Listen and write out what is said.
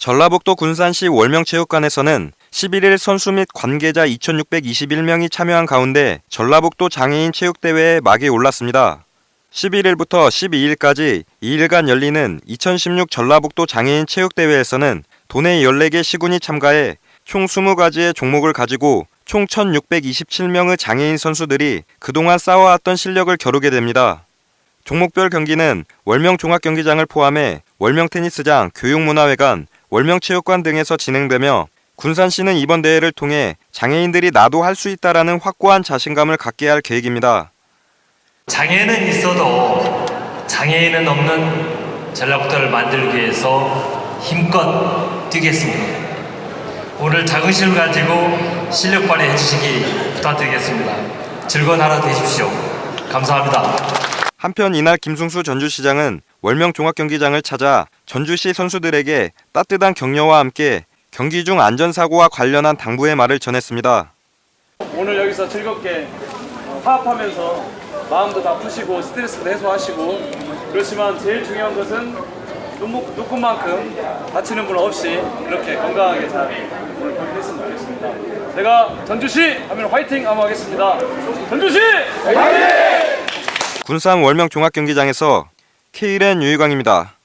전라북도 군산시 월명체육관에서는 11일 선수 및 관계자 2,621명이 참여한 가운데 전라북도 장애인 체육대회에 막이 올랐습니다. 11일부터 12일까지 2일간 열리는 2016 전라북도 장애인 체육대회에서는 도내 14개 시군이 참가해 총 20가지의 종목을 가지고 총 1,627명의 장애인 선수들이 그동안 쌓아왔던 실력을 겨루게 됩니다. 종목별 경기는 월명 종합경기장을 포함해 월명 테니스장, 교육문화회관, 월명체육관 등에서 진행되며 군산 시는 이번 대회를 통해 장애인들이 나도 할 수 있다라는 확고한 자신감을 갖게 할 계획입니다. 장애는 있어도 장애인은 없는 전라북도를 만들기 위해서 힘껏 뛰겠습니다. 오늘 자긍심을 가지고 실력 발휘해 주시기 부탁드리겠습니다. 즐거운 하루 되십시오. 감사합니다. 한편 이날 김승수 전주시장은 월명 종합경기장을 찾아 전주시 선수들에게 따뜻한 격려와 함께 경기 중 안전사고와 관련한 당부의 말을 전했습니다. 오늘 여기서 즐겁게 어, 화합하면서 마음도 다 푸시고 스트레스도 해소하시고 그렇지만 제일 중요한 것은 눈- 눈꽃만큼 다치는 분 없이 그렇게 건강하게 잘 오늘 경기했으면 좋겠습니다. 제가 전주시 하면 화이팅 한번 하겠습니다. 전주시 화이팅! 군산 월명 종합경기장에서 K랜 유희광입니다.